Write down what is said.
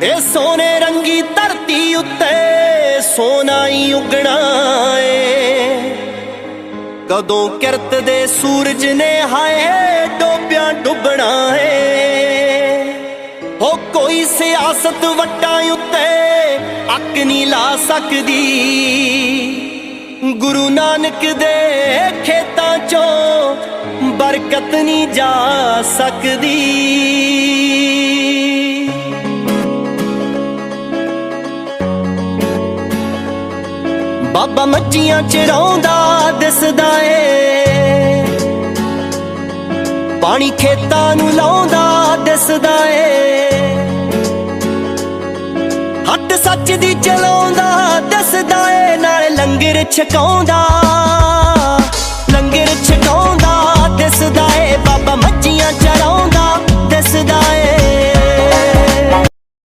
ਇਹ ਸੋਨੇ ਰੰਗੀ ਧਰਤੀ ਉੱਤੇ ਸੋਨਾ ਹੀ ਉਗਣਾ ਏ। ਕਦੋਂ ਕਿਰਤ ਦੇ ਸੂਰਜ ਨੇ ਹਾਏ ਡੋਬਿਆਂ ਡੁੱਬਣਾ ਏ। ਹੋ ਕੋਈ ਸਿਆਸਤ ਵੱਟਾਂ ਉੱਤੇ ਅੱਕ ਨਹੀਂ ਲਾ ਸਕਦੀ। ਗੁਰੂ ਨਾਨਕ ਦੇ ਖੇਤਾਂ ਚੋਂ ਬਰਕਤ ਨਹੀਂ ਜਾ ਸਕਦੀ। ਬਾਬਾ ਮੱਝੀਆਂ ਚਰਾਉਂਦਾ, ਦਿਸਦਾ ਏ। ਪਾਣੀ ਖੇਤਾਂ ਨੂੰ ਲਾਉਂਦਾ, ਦਿਸਦਾ ਏ। ਹੱਟ ਸੱਚ ਦੀ ਚਲਾਉਂਦਾ, ਦਿਸਦਾ ਏ। ਨਾਲ ਲੰਗਰ ਛਕਾਉਂਦਾ।